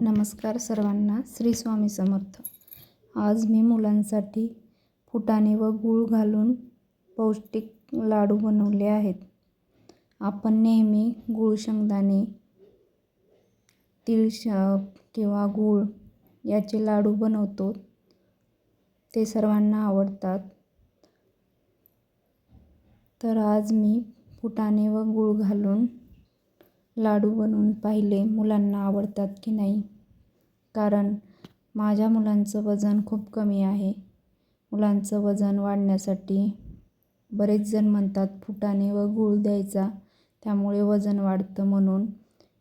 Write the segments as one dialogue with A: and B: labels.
A: नमस्कार सर्वांना श्री स्वामी समर्थ. आज मी मुलांसाठी फुटाणे व गूळ घालून पौष्टिक लाडू बनवले आहेत. आपण नेहमी गूळ शेंगदाणे तीळ किंवा गूळ याचे लाडू बनवतो. ते सर्वांना आवडतात. तर आज मी फुटाणे व गूळ घालून लाडू बनवून पाहिले मुलांना आवडतात की नाही. कारण माझ्या मुलांचं वजन खूप कमी आहे. मुलांचं वजन वाढण्यासाठी बरेच जण म्हणतात फुटाणे व गूळ द्यायचा त्यामुळे वजन वाढतं म्हणून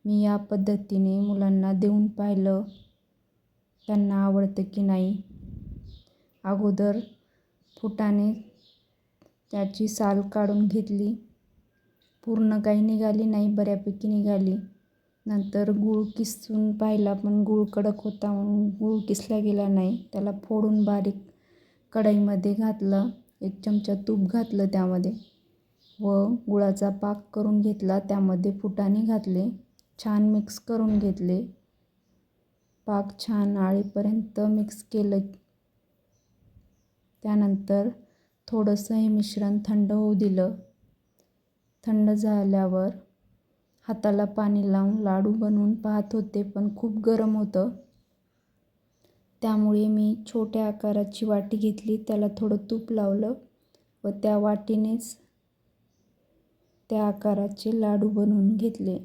A: मी या पद्धतीने मुलांना देऊन पाहिलं. त्यांना आवडतं की नाही. अगोदर फुटाने त्याची साल काढून घेतली. पूर्ण काही निघाली नाही बऱ्यापैकी निघाली. नंतर गूळ किसून पाहिला पण गूळ कडक होता म्हणून गूळ किसला गेला नाही. त्याला फोडून बारीक कढईमध्ये घातलं एक चमचा तूप घातलं त्यामध्ये व गुळाचा पाक करून घेतला. त्यामध्ये फुटाणे घातले छान मिक्स करून घेतले. पाक छान आळीपर्यंत मिक्स केलं. त्यानंतर थोडंसं हे मिश्रण थंड होऊ दिलं. थंड झाल्यावर हाताला पाणी लावून लाडू बनवून पाहत होते पण खूप गरम होतं. त्यामुळे मी छोट्या आकाराची वाटी घेतली त्याला थोडं तूप लावलं व त्या वाटीनेच त्या आकाराचे लाडू बनवून घेतले.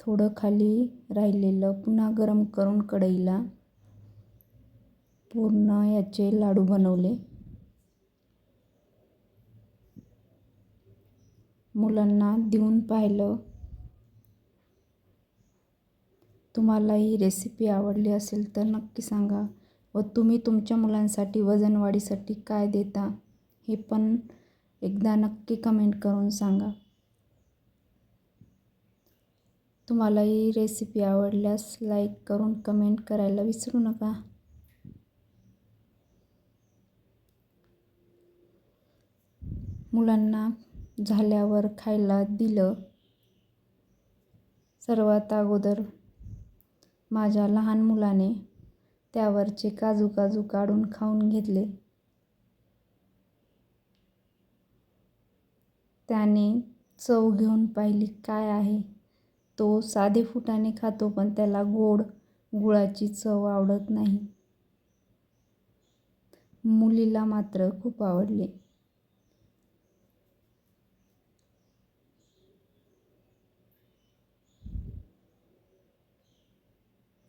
A: थोडं खाली राहिलेलं पुन्हा गरम करून कढईला पूर्ण याचे लाडू बनवले. मुलांना देऊन पाहिलं. तुम्हाला ही रेसिपी आवडली असेल तर नक्की सांगा. व तुम्ही तुमच्या मुलांसाठी वजनवाढीसाठी काय देता हे पण एकदा नक्की कमेंट करून सांगा. तुम्हाला ही रेसिपी आवडल्यास लाईक करून कमेंट करायला विसरू नका. मुलांना झाल्यावर खायला दिलं. सर्वात अगोदर माझ्या लहान मुलाने त्यावरचे काजू काजू काढून खाऊन घेतले. त्याने चव घेऊन पाहिली काय आहे. तो साधे फुटाने खातो पण त्याला गोड गुळाची चव आवडत नाही. मुलीला मात्र खूप आवडले.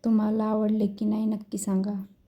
A: तुम्हाला आवडले की नाही नक्की सांगा.